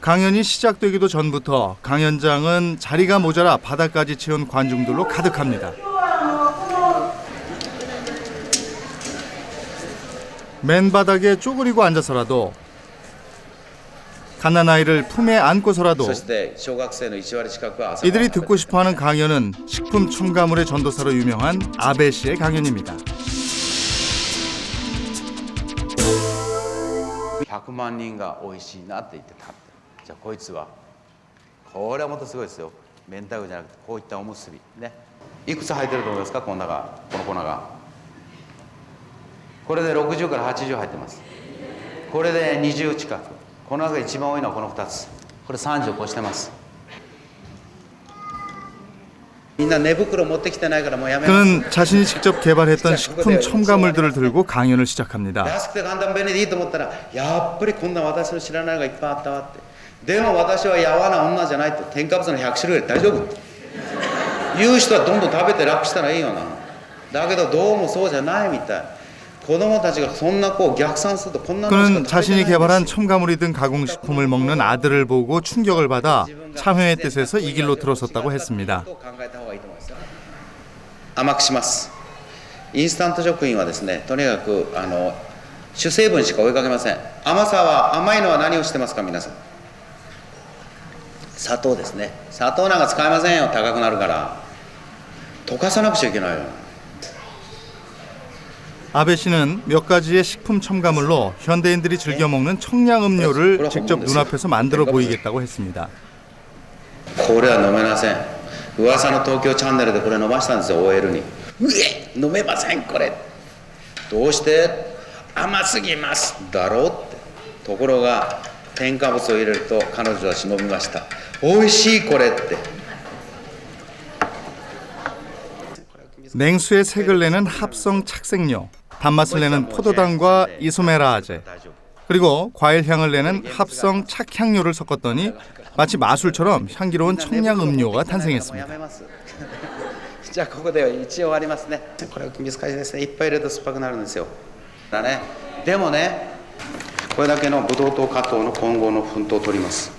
강연이 시작되기도 전부터 강연장은 자리가 모자라 바닥까지 채운 관중들로 가득합니다. 맨바닥에 쪼그리고 앉아서라도 가난아이를 품에 안고서라도 이들이 듣고 싶어하는 강연은 식품 첨가물의 전도사로 유명한 아베 씨의 강연입니다. 100万人が美味しいなって言ってたじゃあこいつはこれはもっとすごいですよ明太子じゃなくてこういったおむすびねいくつ入ってると思いますかこの中この粉がこれで60から80入ってますこれで20近くこの中で一番多いのはこの2つこれ30を越してますみんな寝袋持ってきてないからもうやめます 그는 자신이 직접 개발했던 식품 첨가물들을 들고 강연을 시작합니다. 安くて簡単便利でいいと思ったらやっぱりこんな私の知らないのがいっぱいあったわってでも私はやわな女じゃないと添加物の100種類で大丈夫って言う人はどんどん食べて楽したらいいよなだけどどうもそうじゃないみたい子供たちがそんなこう逆算するとこんなのしか 그는 食べて 자신이 ないんです 개발한 첨가물이 든 가공식품을 먹는 아들을 보고 충격을 받아 참여의 뜻에서 이 길로 들어섰다고 했습니다. 考えた方がいいと思いますよ甘くしますインスタント食品はですねとにかくあの主成分しか追いかけません甘さは甘いのは何をしてますか皆さん 砂糖ですね砂糖なんか使いませんよ高くなるから溶かさなくちゃいけないよ 아베 씨는 몇 가지의 식품 첨가물로 현대인들이 즐겨 먹는 청량 음료를 직접 눈앞에서 만들어 보이겠다고 했습니다. これは飲めません噂の東京チャンネルでこれ飲ましたんですよ OL にうえ飲めませんこれどうして甘すぎますだろうってところが添加物を入れると彼女たち飲みました 美味しいこれって 냉수에 색을 내는 합성 착색료, 단맛을 내는 포도당과 이소메라제, 大丈夫 그리고 과일 향을 내는 합성 착향료를 섞었더니 마치 마술처럼 향기로운 청량 음료가 탄생했습니다. もうやめますじゃあここで一応終わりますねこれは難しいですねいっぱい入れると酸っぱくなるんですよだねでもねこれだけのブドウ糖加糖の混合の粉糖を取りますね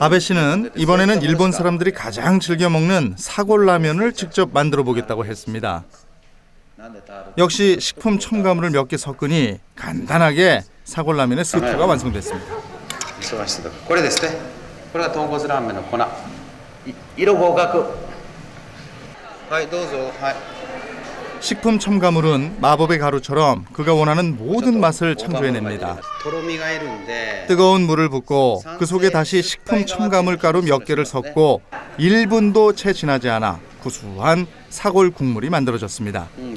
아베 씨는 이번에는 일본 사람들이 가장 즐겨 먹는 사골 라면을 직접 만들어 보겠다고 했습니다. 역시 식품 첨가물을 몇 개 섞으니 간단하게 사골 라면의 스프가 완성됐습니다. 이리로 가고. 식품 첨가물은 마법의 가루처럼 그가 원하는 모든 맛을 창조해냅니다. 뜨거운 물을 붓고 그 속에 다시 식품 첨가물 가루 몇 개를 섞고 1분도 채 지나지 않아 구수한 사골 국물이 만들어졌습니다. 음,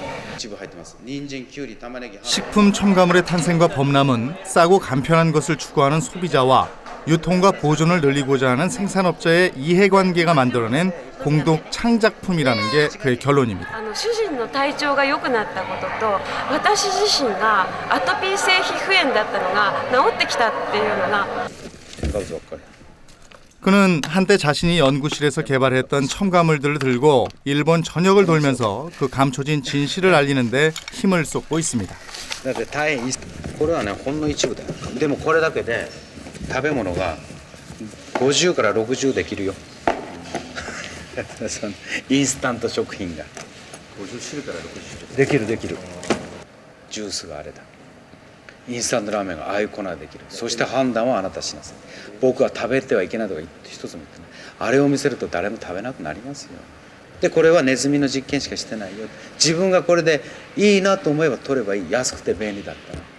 一部入ってます人参きゅうり玉ねぎ 식품 첨가물의 탄생과 범람은 싸고 간편한 것을 추구하는 소비자와 유통과 보존을 늘리고자 하는 생산업자의 이해관계가 만들어낸 공동 창작품이라는 게 그의 결론입니다. あの主人の体調が良くなったことと私自身がアトピー性皮膚炎だったのが治ってきたっていうのが 添加物ばっかり 그는 한때 자신이 연구실에서 개발했던 첨가물들을 들고 일본 전역을 돌면서 그 감춰진 진실을 알리는데 힘을 쏟고 있습니다. だって大変これはねほんの一部だよでもこれだけで食べ物が50から60できるよそのインスタント食品が50種類から60できるできるジュースがあれだ インスタントラーメンがああいう粉ができる。そして判断はあなたしなさい。僕は食べてはいけないとか一つも言ってない。あれを見せると誰も食べなくなりますよ。でこれはネズミの実験しかしてないよ。自分がこれでいいなと思えば取ればいい。安くて便利だったら。